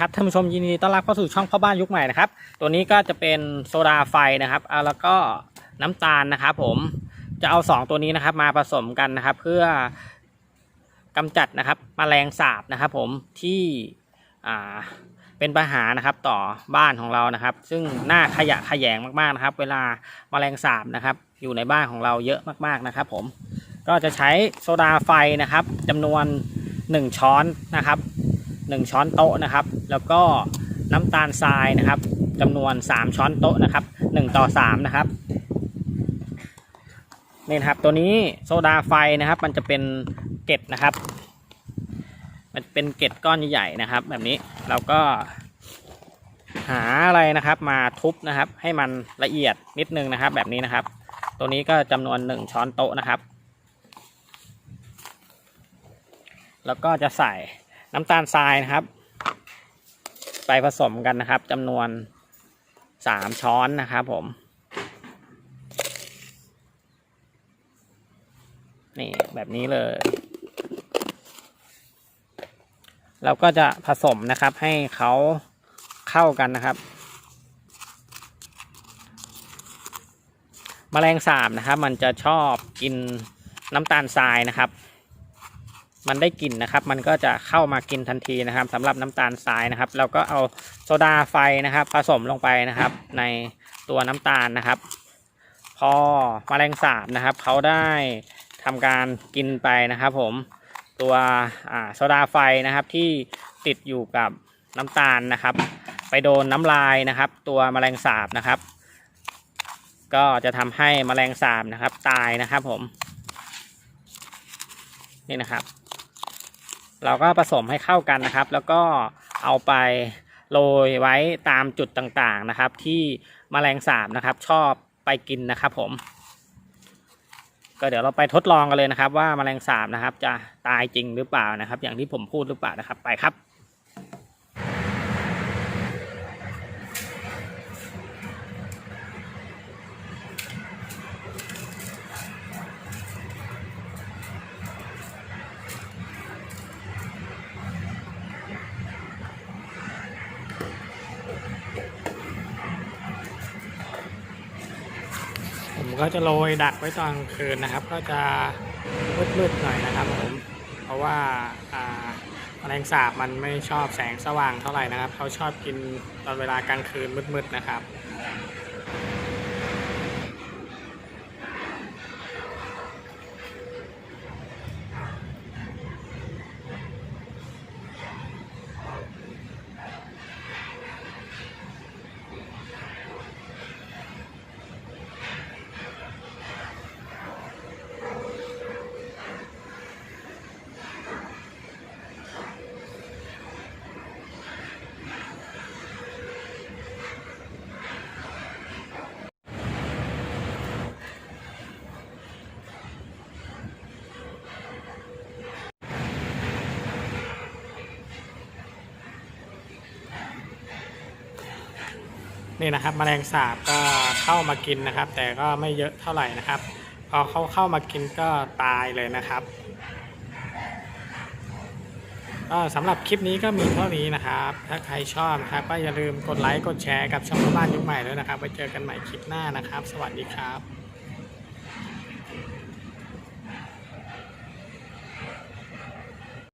ครับท่านผู้ชมยินดีต้อนรับเข้าสู่ช่องพ่อบ้านยุคใหม่นะครับ ตัวนี้ก็จะเป็นโซดาไฟนะครับแล้วก็น้ำตาลนะครับผมจะเอาสองตัวนี้นะครับมาผสมกันนะครับ เพื่อกำจัดนะครับมแมลงสาบนะครับ ผมที่อ่าเป็นปัญหานะครับต่อบ้านของเรานะครับ ซึ่งน่าขยะขยงมากๆนะครับ เวลาแมลงสาบนะครับ อยู่ในบ้านของเราเยอะมากๆนะครับ ผมก็จะใช้โซดาไฟนะครับจำนวน 1 ช้อนนะครับ 1 ช้อนโต๊ะนะครับ แล้วก็น้ำตาลทรายนะครับจำนวน 3 ช้อนโต๊ะนะครับ 1 ต่อ 3 นะครับนี่นะครับตัวนี้โซดาไฟนะครับ มันจะเป็นเกล็ดนะครับ มันเป็นเกล็ดก้อนใหญ่ๆนะครับ แบบนี้เราก็หาอะไรนะครับ มาทุบนะครับ ให้มันละเอียดนิดนึงนะครับ แบบนี้นะครับ ตัวนี้ก็จำนวน 1 ช้อนโต๊ะนะครับ แล้วก็จะใส่ น้ำตาลทรายนะครับ ไปผสมกันนะครับจำนวนสามช้อนนะครับผม นี่แบบนี้เลย เราก็จะผสมนะครับให้เขาเข้ากันนะครับแมลงสาบนะครับ มันจะชอบกินน้ำตาลทรายนะครับ มันได้กลิ่นนะครับ มันก็จะเข้ามากินทันทีนะครับสำหรับน้ำตาลทรายนะครับ เราก็เอาโซดาไฟนะครับ ผสมลงไปนะครับ ในตัวน้ำตาลนะครับ พอมแมลงสาบนะครับเขาได้ทำการกินไปนะครับ ผมตัวโซดาไฟนะครับที่ติดอยู่กับน้ำตาลนะครับ ไปโดนน้ำลายนะครับ ตัวแมลงสาบนะครับ ก็จะทำให้แมลงสาบนะครับ ตายนะครับ ผมนี่นะครับ เราก็ผสมให้เข้ากันนะครับ แล้วก็เอาไปโรยไว้ตามจุดต่างๆนะครับ ที่มแมลงสาบนะครับ ชอบไปกินนะครับ ผม ก็เดี๋ยวเราไปทดลองกันเลยนะครับ ว่าแมลงสาบนะครับ จะตายจริงหรือเปล่านะครับ อย่างที่ผมพูดหรือเปล่านะครับ ไปครับ ก็จะโรยดักไว้ตอนคืนนะครับ ก็จะมืดๆหน่อยนะครับผมเพราะว่าแมลงสาบมันไม่ชอบแสงสว่างเท่าไหร่นะครับ เขาชอบกินตอนเวลากลางคืนมืดๆนะครับ นี่นะครับแมลงสาบก็เข้ามากินนะครับ แต่ก็ไม่เยอะเท่าไหร่นะครับ พอเขาเข้ามากินก็ตายเลยนะครับก็สำหรับคลิปนี้ก็มีเท่านี้นะครับ ถ้าใครชอบนะครับก็อย่าลืมกดไลค์กดแชร์กับช่องบ้านยุคใหม่ด้วยนะครับไว้เจอกันใหม่คลิปหน้านะครับ สวัสดีครับ